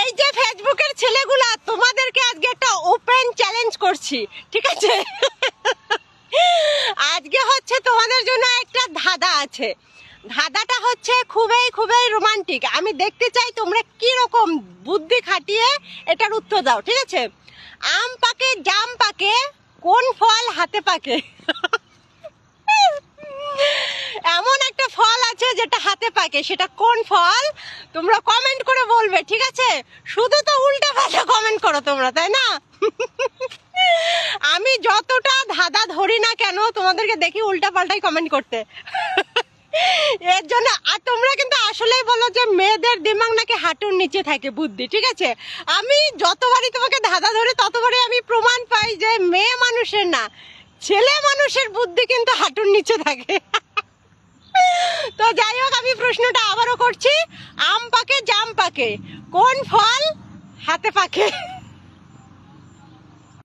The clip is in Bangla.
এই যে ফেসবুকের ছেলেগুলা, তোমাদেরকে আজকে একটা ওপেন চ্যালেঞ্জ করছি, ঠিক আছে? আজকে হচ্ছে তোমাদের জন্য একটা ধাঁধা আছে। ধাঁধাটা হচ্ছে খুবই খুবই রোমান্টিক আমি দেখতে চাই তোমরা রকম বুদ্ধি খাটিয়ে এটার উত্তর দাও, ঠিক আছে? আম পাকে, জাম পাকে, কোন ফল হাতে পাকে? এমন একটা ফল আছে যেটা হাতে পাকে, সেটা কোন ফল? তোমরা কমেন্ট করে বলবে, ঠিক শুধু তো উল্টা পাল্টা কমেন্ট করো তোমরা, তাই না? আমি যতটা ধাঁধা ধরি না কেন তোমাদেরকে দেখি উল্টা পাল্টাই কমেন্ট করতে। এর জন্য, আর তোমরা কিন্তু আসলেই বলো যে মেয়েদের দিমাগ নাকি হাঁটুর নিচে থাকে বুদ্ধি, ঠিক আছে? আমি যতবারই তোমাকে ধাঁধা ধরে, ততবারই আমি প্রমাণ পাই যে মেয়ে মানুষের না, ছেলে মানুষের বুদ্ধি কিন্তু হাঁটুর নিচে থাকে। তো যাই হোক, আমি প্রশ্নটা আবারও করছি। আম পাকে পাকে কোন ফল? হাতে পাকে